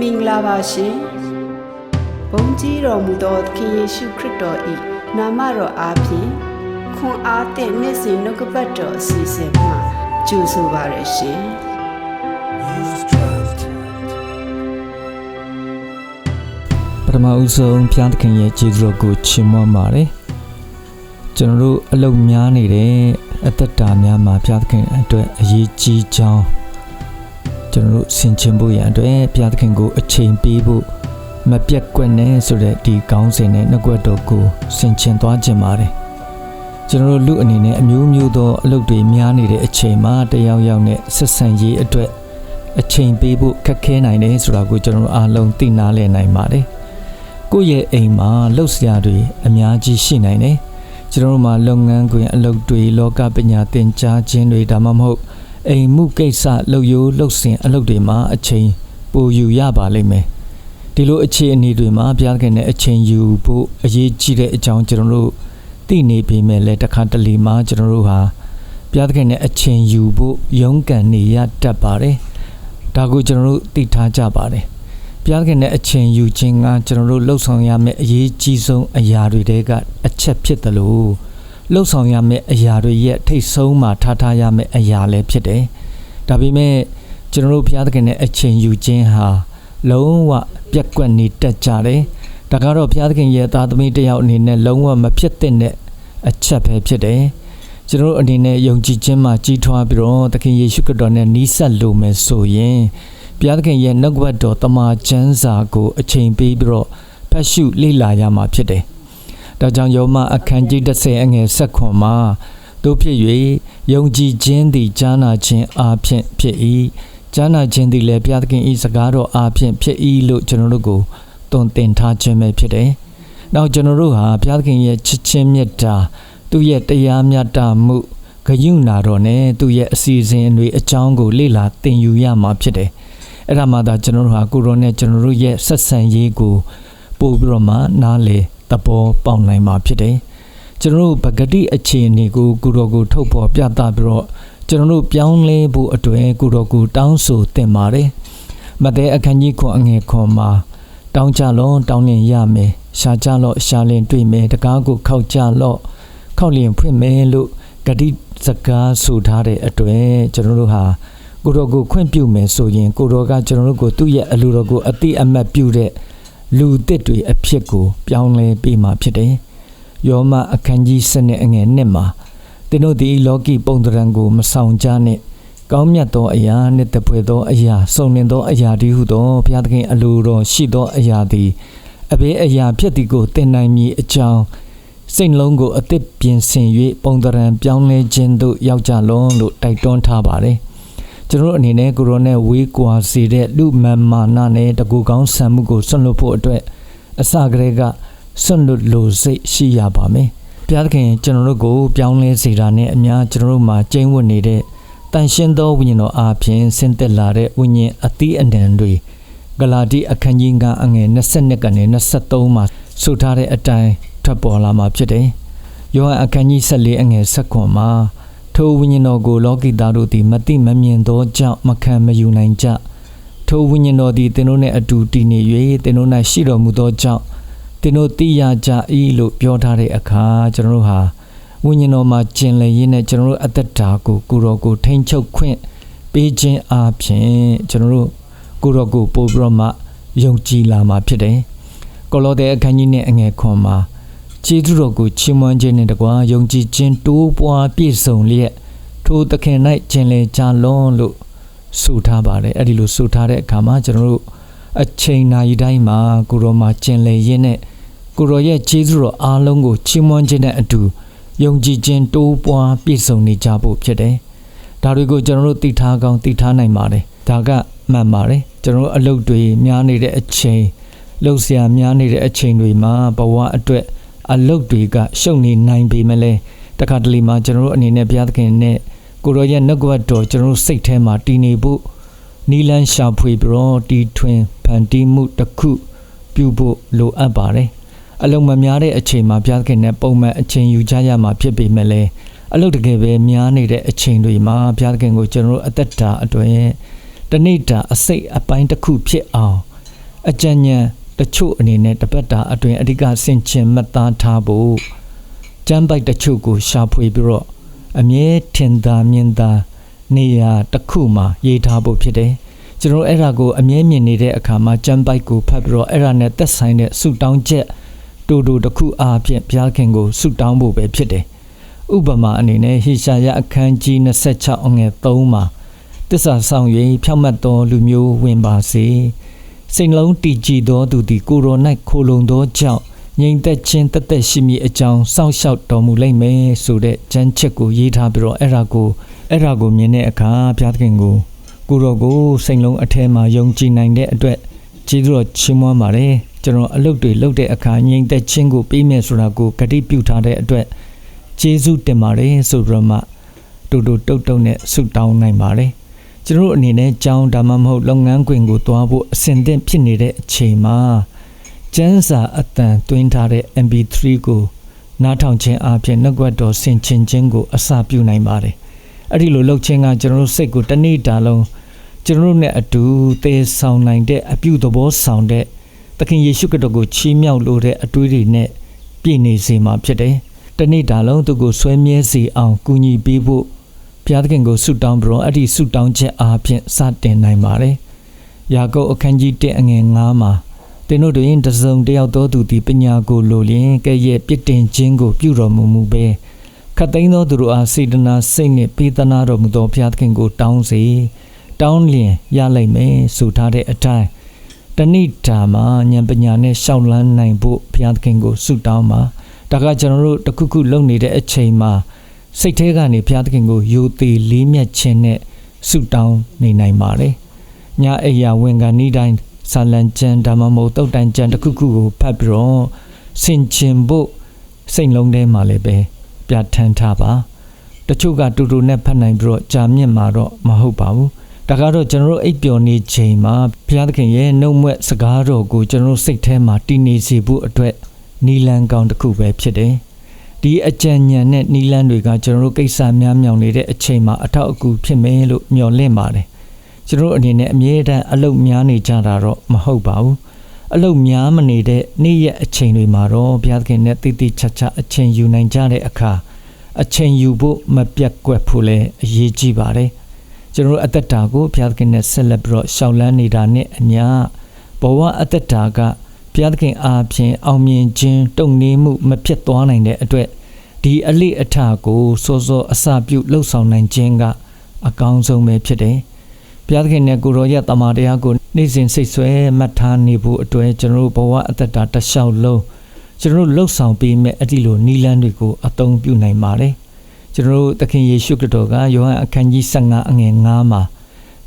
မင်္ဂလာပါရှင်ဘုန်းကြီးတော်မူသောသခင်ယေရှုခရစ်တော်၏နာမတော်အားဖြင့်ခွန်အားသည့်နေ့စဉ်နှုတ်ကပတ်တော်အစီအစဉ်မှာကြိုဆိုပါရရှင်ပထမဦးဆုံးဖျားသခင်ရဲ့ကျေးဇူးတော်ကိုချီးမွမ်းပါတယ်ကျွန်တော်တို့အလုပ်များနေတဲ့အသက်တာများမှာဖျားသခင်အတွက်အရေးကြီးကြောင်း ကျွန်တော်တို့ဆင်ခြင်ဖို့ရန်အတွက်ဖျားသခင်ကိုအချိန်ပေးဖို့မပြတ်ကွက်နဲ့ဆိုတဲ့ဒီကောင်းစဉ်နဲ့နှုတ်ကပတ်တော်ကိုဆင်ခြင်သွားခြင်းပါတယ်ကျွန်တော်တို့လူအနေနဲ့အမျိုးမျိုးသောအလုပ်တွေများနေတဲ့အချိန်မှာတယောက်ယောက်နဲ့ဆက်ဆံရေးအတွက်အချိန်ပေးဖို့ခက်ခဲနိုင်တယ်ဆိုတာကိုကျွန်တော်တို့အားလုံးသိနာလည်နိုင်ပါတယ်ကိုယ့်ရဲ့အိမ်မှာလှုပ်ရှားတွေအများကြီးရှိနိုင်တယ်။ကျွန်တော်တို့မှာလုပ်ငန်းခွင်အလုပ်တွေလောကပညာသင်ကြားခြင်းတွေဒါမှမဟုတ် အိမ်မှုကိစ္စလုပ်ရိုးလုပ်စဉ်အလုပ်တွေမှာအချိန်ပိုယူရပါလိမ့်မယ်။ဒီလိုအခြေအနေတွေမှာဘုရားခင်နဲ့အချိန်ယူဖို့အရေးကြီးတဲ့အကြောင်းကျွန်တော်တို့သိနေပေမဲ့လည်းတစ်ခါတလေမှာကျွန်တော်တို့ဟာဘုရားခင်နဲ့အချိန်ယူဖို့ရုန်းကန်နေရတတ်ပါတယ်။ဒါကိုကျွန်တော်တို့သိထားကြပါတယ်။ဘုရားခင်နဲ့အချိန်ယူခြင်းကကျွန်တော်တို့လှုပ်ဆောင်ရမယ့်အရေးကြီးဆုံးအရာတွေတဲကအချက်ဖြစ်တယ်လို့ လှုပ်ဆောင်ရမယ့်အရာတွေရဲ့ထိတ်ဆုံးမှာထားထားရမယ့်အရာလည်းဖြစ်တယ်။ဒါပေမဲ့ကျွန်တော်တို့ဘုရားခင်နဲ့အချိန်ယူခြင်းဟာလုံးဝပြက်ကွက်နေတတ်ကြတယ်။ဒါကတော့ဘုရားခင်ရဲ့သားသမီးတစ်ယောက်အနေနဲ့လုံးဝမဖြစ်တဲ့အချက်ပဲဖြစ်တယ်။ကျွန်တော်တို့အနေနဲ့ယုံကြည်ခြင်းမှာကြီးထွားပြီးတော့သခင်ယေရှုခရစ်တော်နဲ့နီးစပ်လို့မယ်ဆိုရင်ဘုရားသခင်ရဲ့နှုတ်ကပတ်တော်တမန်ကျမ်းစာကိုအချိန်ပေးပြီးတော့ဖတ်ရှုလေ့လာရမှာဖြစ်တယ်။ ဒါကြောင့်ယောမအခန်းကြီး30အငယ်7ခွန်မှာတို့ဖြစ်၍ယုံကြည်ခြင်းသည်ကြားနာခြင်းအားဖြင့်ဖြစ်၏။ကြားနာခြင်းသည်လည်းဘုရားသခင်၏စကားတော်အားဖြင့်ဖြစ်၏လို့ကျွန်တော်တို့ကိုတုံသင်ထားခြင်းပဲဖြစ်တယ်။နောက်ကျွန်တော်တို့ဟာဘုရားသခင်ရဲ့ချစ်ချင်းမြတ်တာသူ့ရဲ့တရားမြတ်တာမှုဂယုဏတော်နဲ့သူ့ရဲ့အစီအစဉ်တွေအကြောင်းကိုလေ့လာသင်ယူရမှာဖြစ်တယ်။အဲ့ဒါမှသာကျွန်တော်တို့ဟာကိုရောနဲ့ကျွန်တော်တို့ရဲ့ဆက်ဆံရေးကိုပို့ပြီးတော့မှနားလေ သဘောပေါက်နိုင်မှာဖြစ်တယ်။ကျွန်တော်တို့ပဂတိအခြေအနေကိုကိုရောကိုထုတ်ဖော်ပြသပြီးတော့ကျွန်တော်တို့ပြောင်းလဲဖို့အတွက်ကိုရောကိုတောင်းဆိုသင့်ပါတယ်။မဿဲအခန်းကြီးခွန်အငယ်ခွန်မှာတောင်းကြလောတောင်းလင်ရမယ်။ရှာကြလောရှာလင်တွေ့မယ်။တကားကိုခောက်ကြလောခောက်လျင်ဖွင့်မယ်လို့ဂတိစကားဆိုထားတဲ့အတွက်ကျွန်တော်တို့ဟာကိုတော်ကိုခွင့်ပြုမယ်ဆိုရင်ကိုတော်ကကျွန်တော်တို့ကိုသူ့ရဲ့အလိုတော်ကိုအတိအမတ်ပြုတဲ့ လူသစ်တွေအဖြစ်ကို ပြောင်းလဲပေးမှာဖြစ်တယ်။ယောမအခန်းကြီး7နဲ့အငယ်1မှာသင်တို့သည်လောကီပုံသဏ္ဍာန်ကိုမဆောင်ကြနဲ့ကောင်းမြတ်သောအရာနှင့်တပွဲသောအရာစုံလင်သောအရာဒီဟုသောဘုရားသခင်အလိုတော်ရှိသောအရာသည်အဘဲအရာဖြစ်သည်ကိုသင်နိုင်မည်အကြောင်းစိတ်နှလုံးကိုအသစ်ပြင်ဆင်၍ပုံသဏ္ဍာန်ပြောင်းလဲခြင်းသို့ရောက်ကြလောလို့တိုက်တွန်းထားပါတယ်။ ကျွန်တော်တို့အနေနဲ့ကိုရိုနဲ့ဝေးကွာစေတဲ့လူမန်မာနနဲ့တကူကောင်းဆံမှုကိုဆွန့်လွတ်ဖို့အတွက်အစကတည်းကဆွန့်လွတ်လို့စိတ်ရှိရပါမယ်။ဘုရားသခင်ကျွန်တော်တို့ကိုပြောင်းလဲစေတာနဲ့အများကျွန်တော်တို့မှာကျင်းဝတ်နေတဲ့တန်ရှင်းသောဝိညာဉ်တော်အားဖြင့်ဆင်းသက်လာတဲ့ဝိညာဉ်အသီးအနှံတွေဂလာတိအခန်းကြီးကအငယ်22ကနေ23မှာဆိုထားတဲ့အတိုင်းထွက်ပေါ်လာမှာဖြစ်တယ်။ယောဟန်အခန်းကြီး14အငယ်19မှာ ထိုဝိညာဉ်တော်ကိုလောကီသားတို့သည်မသိမမြင်သောကြောင့်မခံမယူနိုင်ကြထိုဝိညာဉ်တော်သည်သင်တို့နှင့်အတူတည်နေ၍သင်တို့၌ရှိတော်မူသောကြောင့်သင်တို့သိရကြ၏လို့ပြောထားတဲ့အခါကျွန်တော်တို့ဟာဝိညာဉ်တော်မှာကျင်လည်ရင်းနဲ့ကျွန်တော်တို့အသက်တာကိုကိုယ်တော်ကိုထိန်ချုပ်ခွင့်ပေးခြင်းအပြင်ကျွန်တော်တို့ကိုယ်တော်ကိုပို့ပြီးတော့မှယုံကြည်လာမှာဖြစ်တယ်ကောလောသဲအခန်းကြီးနဲ့အငယ်ခွန်မှာ ကျေးဇူးတော်ကိုချီးမွမ်းခြင်းနဲ့တကွာယုံကြည်ခြင်းတိုးပွားပြည့်စုံလျက်ထိုသခင်၌ကျင်လည်ကြလွန်းလို့ဆိုထားပါတယ်အဲ့ဒီလိုဆိုထားတဲ့အခါမှာကျွန်တော်တို့အချိန်နာရီတိုင်းမှာကိုရောမှာကျင်လည်ရင်းနဲ့ကိုရောရဲ့ကျေးဇူးတော်အားလုံးကိုချီးမွမ်းခြင်းနဲ့အတူယုံကြည်ခြင်းတိုးပွားပြည့်စုံနေကြဖို့ဖြစ်တယ်ဒါတွေကိုကျွန်တော်တို့သိထားကောင်းသိထားနိုင်ပါတယ်ဒါကမှန်ပါတယ်ကျွန်တော်တို့အလုပ်တွေများနေတဲ့အချိန်လှုပ်ရှားများနေတဲ့အချိန်တွေမှာဘဝအတွက် အလုတ်တွေကရှုပ်နေနိုင်ပေမဲ့လည်းတခါတလေမှာကျွန်တော်တို့အနေနဲ့ဘုရားသခင်နဲ့ကိုရောရဲ့နှုတ်ကပတ်တော်ကျွန်တော်တို့စိတ်ထဲမှာတည်နေဖို့နီလန်းရှာဖွေပြီးတော့တီထွင်ဖန်တီးမှုတစ်ခုပြုဖို့လိုအပ်ပါတယ်အလုံးမများတဲ့အချိန်မှာဘုရားသခင်နဲ့ပုံမှန်အချိန်ယူကြရမှာဖြစ်ပေမဲ့လည်းအလုတ်တကယ်ပဲများနေတဲ့အချိန်တွေမှာဘုရားသခင်ကိုကျွန်တော်တို့အသက်တာအတွင်းတနေ့တာအစိတ်အပိုင်းတစ်ခုဖြစ်အောင်အကြံဉာဏ် တချို့အနေနဲ့တပတ်တာအတွင်းအဓိကဆင်ခြင်မှတ်သားထားဖို့ကျမ်းပိုက်တချို့ကိုရှာဖွေပြီးတော့အမြဲထင်သာမြင်သာနေရာတစ်ခုမှာရေးထားဖို့ဖြစ်တယ်ကျွန်တော်အဲ့ဒါကိုအမြဲမြင်နေတဲ့အခါမှာကျမ်းပိုက်ကိုဖတ်ပြီးတော့အဲ့ဒါနဲ့သက်ဆိုင်တဲ့ဆုတောင်းချက်တူတူတစ်ခုအားဖြင့်ဘုရားခင်ကိုဆုတောင်းဖို့ပဲဖြစ်တယ်ဥပမာအနေနဲ့ဟေရှာယအခန်းကြီး26အငယ်3မှာတစ္ဆာဆောင်၍ဖြောင့်မတ်သောလူမျိုးဝင်ပါစေ စိတ်နှလုံးတည်ကြည်သောသူသည်ကိုယ်တော်၌ခိုလုံသောကြောင့်ငြိမ်သက်ခြင်းတသက်ရှိမည်အကြောင်းစောင့်ရှောက်တော်မူလိမ့်မယ်ဆိုတဲ့ကြမ်းချက်ကိုရေးထားပြီးတော့အဲ့ဒါကိုအဲ့ဒါကိုမြင်တဲ့အခါဘုရားသခင်ကိုကိုယ်တော်ကိုစိတ်လုံးအထဲမှာယုံကြည်နိုင်တဲ့အတွက်ကျေးဇူးတော်ချီးမွမ်းပါတယ်ကျွန်တော်အလုပ်တွေလုပ်တဲ့အခါငြိမ်သက်ခြင်းကိုပေးမယ်ဆိုတာကိုဂတိပြုထားတဲ့အတွက်ကျေးဇူးတင်ပါတယ်ဆိုပြီးတော့မှတူတူတုတ်တုတ်နဲ့ဆုတောင်းနိုင်ပါတယ် ကျွန်တော်တို့အနေနဲ့ကြောင်းဒါမှမဟုတ်လုပ်ငန်းခွင်ကိုသွားဖို့အဆင်သင့်ဖြစ်နေတဲ့အချိန်မှာကျန်းစာအတန်တွင်းထားတဲ့ MP3 ကိုနားထောင်ခြင်းအပြင်နှုတ်ကပတ်တော်ဆင်ခြင်ခြင်းကိုအစာပြုနိုင်ပါတယ်အဲ့ဒီလိုလုပ်ခြင်းကကျွန်တော်တို့စိတ်ကိုတစ်နေ့တာလုံးကျွန်တော်တို့နဲ့အတူသေဆောင်နိုင်တဲ့အပြုသဘောဆောင်တဲ့သခင်ယေရှုခရစ်တော်ကိုချီးမြှောက်လို့တဲ့အတွေ့အကြုံနဲ့ပြည့်နေစေမှာဖြစ်တယ်။တနေ့တာလုံးသူကိုဆွဲမြဲစေအောင်ကူညီပေးဖို့ ဘုရားသခင်ကိုဆုတောင်းပြီးတော့အဲ့ဒီဆုတောင်းချက်အားဖြင့်စတင်နိုင်ပါတယ်။ယာကုပ်အခန်းကြီး1အငယ်9မှာသင်တို့တွင်တစုံတယောက်သောသူသည်ပညာကိုလိုလျင်ကဲ့ရဲ့ပြစ်တင်ခြင်းကိုပြုတော်မူမူပဲခတ်သိမ်းသောသူတို့အားစေတနာစိတ်နှင့်ပေးသနာတော်မူသောဘုရားသခင်ကိုတောင်းစေတောင်းလျင်ရလိမ့်မယ်ဆိုထားတဲ့အတိုင်းတဏိတာမှာဉာဏ်ပညာနဲ့ရှောက်လန်းနိုင်ဖို့ဘုရားသခင်ကိုဆုတောင်းပါဒါကကျွန်တော်တို့တခုခုလုပ်နေတဲ့အချိန်မှာ စိတ်ထဲကနေဘုရားသခင်ကိုယိုသေးလေးမြတ်ခြင်းနဲ့ဆုတောင်းနေနိုင်ပါတယ်ညအိယာဝင်ကနီးတိုင်းဆာလံကျန်ဒါမှမဟုတ်တုတ်တန်ကျန်တစ်ခုခုကိုဖတ်ပြီးတော့ဆင်ခြင်ဖို့စိတ်လုံးထဲမှာလည်းပဲပြဋ္ဌာန်းထားပါတချို့ကတူတူနဲ့ဖတ်နိုင်ပြီးတော့ကြာမြင့်မှာတော့မဟုတ်ပါဘူးဒါကတော့ကျွန်တော်တို့အိပ်ပျော်နေချိန်မှာဘုရားသခင်ရဲ့နှုတ်မွက်စကားတော်ကိုကျွန်တော်တို့စိတ်ထဲမှာတည်နေစေဖို့အတွက်နီလန်ကောင်းတစ်ခုပဲဖြစ်တယ် ဒီအကြံဉာဏ်နဲ့နီလန်းတွေကကျွန်တော်တို့ကိစ္စများမြောင်နေတဲ့အချိန်မှာအထောက်အကူဖြစ်မယ်လို့မျှော်လင့်ပါတယ်ကျွန်တော်တို့အနေနဲ့အမြဲတမ်းအလုပ်များနေကြတာတော့မဟုတ်ပါဘူးအလုပ်များမနေတဲ့နေ့ရက်အချိန်တွေမှာတော့ဘုရားသခင်နဲ့တည်တည်ချာချာအချိန်ယူနိုင်ကြတဲ့အခါအချိန်ယူဖို့မပြတ်ကွက်ဖို့လည်းအရေးကြီးပါတယ်ကျွန်တော်တို့အသက်တာကိုဘုရားသခင်နဲ့ဆက်လက်ပြီးတော့ရှောက်လန်းနေတာနဲ့အမျှဘဝအသက်တာက ဘုရားသခင်အားဖြင့်အောင်မြင်ခြင်းတုံ့နေမှုမဖြစ်သွားနိုင်တဲ့အတွက်ဒီအလိအထကိုစောစောအစပြုလှုပ်ဆောင်နိုင်ခြင်းကအကောင်းဆုံးပဲဖြစ်တယ်ဘုရားသခင်နဲ့ကိုရောရဲ့တမန်တရားကိုနေ့စဉ်စိတ်ဆွဲမှတ်ထားနေဖို့အတွက်ကျွန်တော်တို့ဘဝအသက်တာတစ်လျှောက်လုံးကျွန်တော်တို့လှုပ်ဆောင်ပေးမဲ့အဲ့ဒီလိုနီလန်းတွေကိုအသုံးပြုနိုင်ပါတယ်ကျွန်တော်တို့သခင်ယေရှုခရစ်တော်ကယောဟန်အခန်းကြီး15အငယ်9မှာ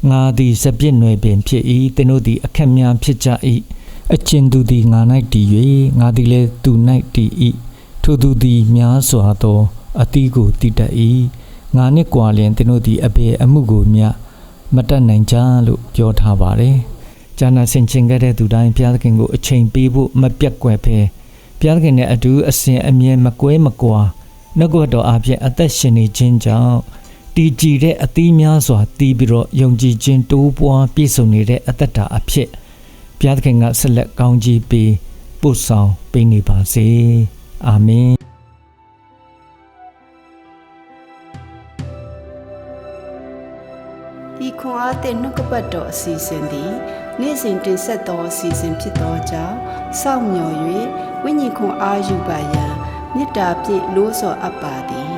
ငါသည်စပြစ်နွယ်ပင်ဖြစ်၏သင်တို့သည်အခက်များဖြစ်ကြ၏ အချင်းသူသည်ငါ၌တည်၍ငါသည်လည်းသူ၌တည်၏ထိုသူသည်များစွာသောအသီးကိုတည်တတ်၏ငါနှင့်ကွာလျင်သင်တို့သည်အဘေအမှုကိုမြမတတ်နိုင်ကြလို့ပြောထားပါတယ်။ဂျာနာဆင်ချင်ခဲ့တဲ့သူတိုင်းဘုရားသခင်ကိုအချိန်ပေးဖို့မပြတ်ကွယ်ဖဲဘုရားသခင်နဲ့အတူအစဉ်အမြဲမကွဲမကွာနှုတ်ကပတ်တော်အပြင်အသက်ရှင်နေခြင်းကြောင့်တည်ကြည်တဲ့အသီးများစွာတည်ပြီးတော့ယုံကြည်ခြင်းတိုးပွားပြည့်စုံနေတဲ့အသက်တာအဖြစ် ဘုရားသခင်ကဆက်လက်ကောင်းကြီးပေးပို့ဆောင်ပေးနေပါစေ။အာမင်ဤခွန်အားသည့်နှုတ်ကပတ်တော်အစီအစဉ်သည်နေ့စဉ်တင်ဆက်သောအစီအစဉ်ဖြစ်သောကြောင့်စောင့်မျှော်၍ဝိညာဉ်ခွန်အားယူပါရန်မေတ္တာဖြင့်လို့ဆော်အပ်ပါသည်